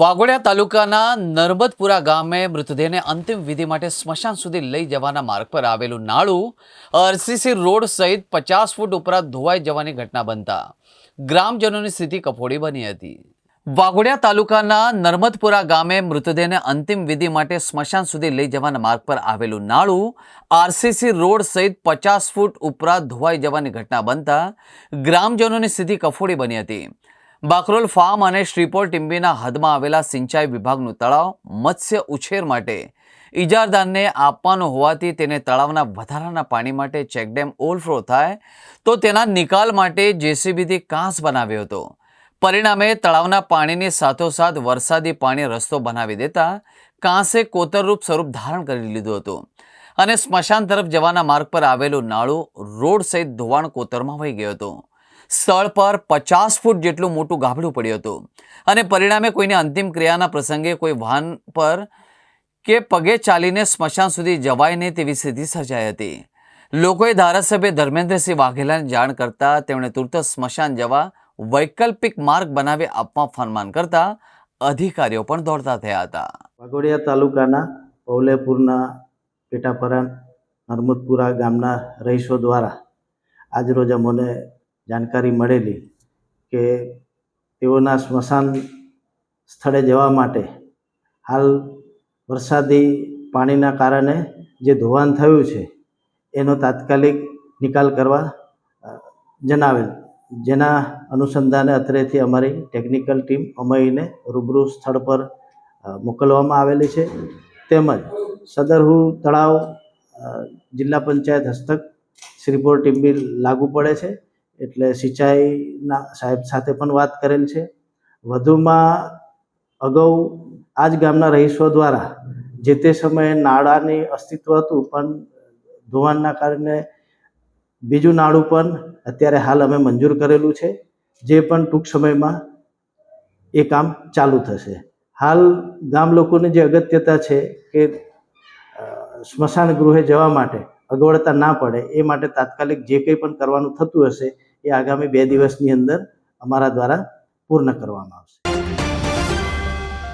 વાઘોડિયા તાલુકાના નર્મદપુરા ગામે મૃતદેહને અંતિમ વિધિ માટે સ્મશાન સુધી લઈ જવાના માર્ગ પર આવેલું નાળું આરસીસી રોડ સહિત પચાસ ફૂટ ઉપરાંત ધોવાઈ જવાની ઘટના બનતા ગ્રામજનોની સ્થિતિ કફોડી બની હતી. વાઘોડિયા તાલુકાના નર્મદપુરા ગામે મૃતદેહને અંતિમ વિધિ માટે સ્મશાન સુધી લઈ જવાના માર્ગ પર આવેલું નાળું આરસીસી રોડ સહિત પચાસ ફૂટ ઉપરાંત ધોવાઈ જવાની ઘટના બનતા ગ્રામજનોની સ્થિતિ કફોડી બની હતી. બાકરોલ ફાર્મ અને શ્રીપોર ટીંબીના હદમાં આવેલા સિંચાઈ વિભાગનું તળાવ મત્સ્ય ઉછેર માટે ઇજારદારને આપવાનું હોવાથી તેને તળાવના વધારાના પાણી માટે ચેકડેમ ઓવરફ્લો થાય તો તેના નિકાલ માટે જેસીબીથી કાંસ બનાવ્યો હતો. પરિણામે તળાવના પાણીની સાથોસાથ વરસાદી પાણી રસ્તો બનાવી દેતા કાંસે કોતરરૂપ સ્વરૂપ ધારણ કરી લીધું હતું અને સ્મશાન તરફ જવાના માર્ગ પર આવેલું નાળું રોડ સહિત ધોવાણ કોતરમાં વહી ગયું હતું. સ્થળ પર પચાસ ફૂટ જેટલું મોટું ગાભડું પડ્યું હતું. અને પરિણામે કોઈની અંતિમ ક્રિયાના પ્રસંગે કોઈ વાહન પર કે પગે ચાલીને સ્મશાન સુધી જવાય નહીં તેવી સ્થિતિ સર્જાઈ હતી. લોકોએ ધારાસભ્ય ધર્મેન્દ્રસિંહ વાઘેલાને જાણ કરતા તેમણે તુરત સ્મશાન જવા વૈકલ્પિક માર્ગ બનાવી આપવા ફરમાન કરતા અધિકારીઓ પણ દોડતા થયા હતા. વાઘોડિયા તાલુકાના પૌલેપુરના પેટાપરા નર્મદપુરા ગામના રહીશો દ્વારા આજરોજ અમને જાણકારી મળેલી કે તેઓના સ્મશાન સ્થળે જવા માટે હાલ વરસાદી પાણીના કારણે જે ધોવાણ થયું છે, એનો તાત્કાલિક નિકાલ કરવા જણાવેલ. જેના અનુસંધાને અત્રેથી અમારી ટેકનિકલ ટીમ અમઈને રૂબરૂ સ્થળ પર મોકલવામાં આવેલી છે. તેમજ સદરહુ તળાવ જિલ્લા પંચાયત હસ્તક શ્રીપોર ટીમ્બી લાગુ પડે છે. એટલે સિંચાઈના સાહેબ સાથે પણ વાત કરેલ છે. વધુમાં અગાઉ આ જ ગામના રહીશો દ્વારા જે તે સમયે નાળાની અસ્તિત્વ હતું, પણ ધોવાણના કારણે બીજું નાળું પણ અત્યારે હાલ અમે મંજૂર કરેલું છે. જે પણ ટૂંક સમયમાં એ કામ ચાલુ થશે. હાલ ગામ લોકોની જે અગત્યતા છે કે સ્મશાન ગૃહે જવા માટે અગવડતા ના પડે, એ માટે તાત્કાલિક જે કંઈ પણ કરવાનું થતું હશે એ આગામી બે દિવસની અંદર અમારા દ્વારા પૂર્ણ કરવામાં આવશે.